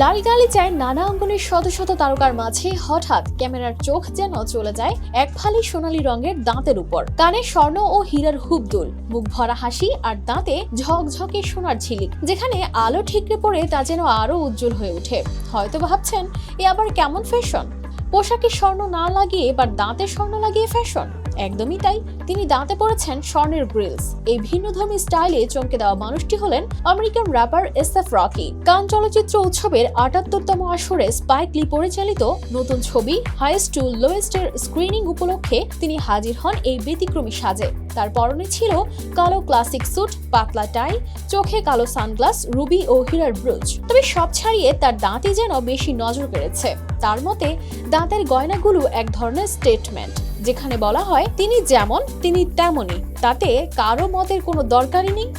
লাল গালিচায় নানা অঙ্গনের শত শত তারকার মাঝে হঠাৎ ক্যামেরার চোখ যেন চলে যায় এক ফালি সোনালী রঙের দাঁতের উপর। কানে স্বর্ণ ও হীরার হুবদুল মুখ ভরা হাসি আর দাঁতে ঝকঝকে সোনার ঝিলিক, যেখানে আলো ঠিকরে পড়ে তা যেন আরও উজ্জ্বল হয়ে ওঠে। হয়তো ভাবছেন, এ আবার কেমন ফ্যাশন পোশাকে স্বর্ণ না লাগিয়ে, এবার দাঁতে স্বর্ণ লাগিয়ে ফ্যাশন একদমই তাই। তিনি দাঁতে পড়েছেন স্বর্ণের গ্রিলস। এই ভিন্নধর্মী স্টাইলে চমকে দেওয়া মানুষটি হলেন আমেরিকান র্যাপার এসএফ রকি। কান চলচ্চিত্র উৎসবের আটাত্তরতম আসরে স্পাইক লি পরিচালিত নতুন ছবি হাইস্ট টু লোয়েস্টের স্ক্রিনিং উপলক্ষে তিনি হাজির হন এই ব্যতিক্রমী সাজে। তার পরনে ছিল কালো ক্লাসিক স্যুট, পাতলা টাই, চোখে কালো সানগ্লাস, রুবি ও হীরার ব্রুজ। তবে সব ছাড়িয়ে তার দাঁতই যেন বেশি নজর কেড়েছে তার মতে, দাঁতের গয়নাগুলো এক ধরনের স্টেটমেন্ট। যেখানে বলা হয় তিনি যেমন তিনি তেমনই। তাতে কারও মতের কোনো দরকারই নেই।